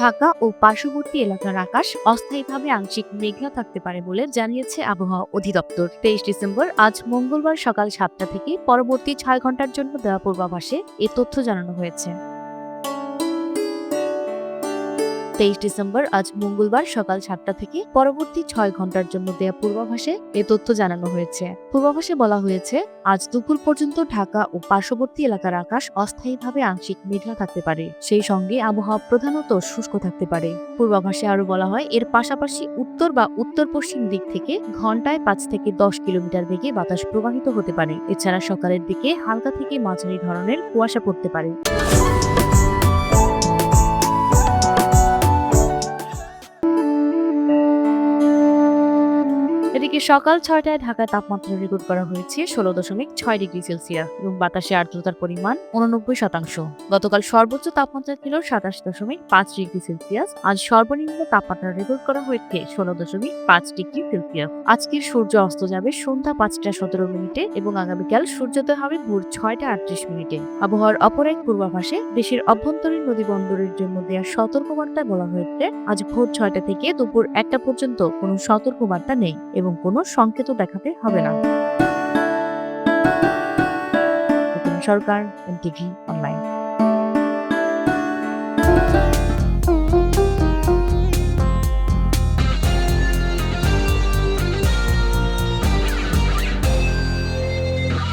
ঢাকা ও পার্শ্ববর্তী এলাকার আকাশ অস্থায়ীভাবে আংশিক মেঘলা থাকতে পারে বলে জানিয়েছে আবহাওয়া অধিদপ্তর। তেইশ ডিসেম্বর, আজ মঙ্গলবার সকাল সাতটা থেকে পরবর্তী ছয় ঘণ্টার জন্য দেওয়া পূর্বাভাসে এ তথ্য জানানো হয়েছে। তেইশ ডিসেম্বর আজ মঙ্গলবার সকাল সাতটা থেকে পরবর্তী ছয় ঘণ্টার জন্য দেয়া পূর্বাভাসে এ তথ্য জানানো হয়েছে। পূর্বাভাসে বলা হয়েছে, আজ দুপুর পর্যন্ত ঢাকা ও পার্শ্ববর্তী এলাকার আকাশ অস্থায়ীভাবে আংশিক মেঘলা থাকতে পারে। সেই সঙ্গে আবহাওয়া প্রধানত শুষ্ক থাকতে পারে। পূর্বাভাসে আরও বলা হয়, এর পাশাপাশি উত্তর বা উত্তর পশ্চিম দিক থেকে ঘন্টায় পাঁচ থেকে দশ কিলোমিটার বেগে বাতাস প্রবাহিত হতে পারে। এছাড়া সকালের দিকে হালকা থেকে মাঝারি ধরনের কুয়াশা পড়তে পারে। এদিকে সকাল ছয়টায় ঢাকায় তাপমাত্রা রেকর্ড করা হয়েছে, ষোলো দশমিক ছয় ডিগ্রি সেলসিয়াস। এবং বাতাসে আর্দ্রতার পরিমাণ উননব্বই শতাংশ। গতকাল সর্বোচ্চ তাপমাত্রা ছিল সাতাশ দশমিক পাঁচ ডিগ্রি সেলসিয়াস। আজ সর্বনিম্ন তাপমাত্রা রেকর্ড করা হয়েছে, ষোলো দশমিক পাঁচ ডিগ্রি সেলসিয়াস। আজকের সূর্য অস্ত যাবে সন্ধ্যা পাঁচটা সতেরো মিনিটে এবং আগামীকাল সূর্যোদয় হবে ভোর ছয়টা আটত্রিশ মিনিটে। আবহাওয়ার অপর এক পূর্বাভাসে দেশের অভ্যন্তরীণ নদী বন্দরের জন্য দেওয়া সতর্কবার্তায় বলা হয়েছে, আজ ভোর ছয়টা থেকে দুপুর একটা পর্যন্ত কোনো সতর্কবার্তা নেই এবং কোনো সংকেতও দেখাতে হবে না। সরকার এনটিভি অনলাইন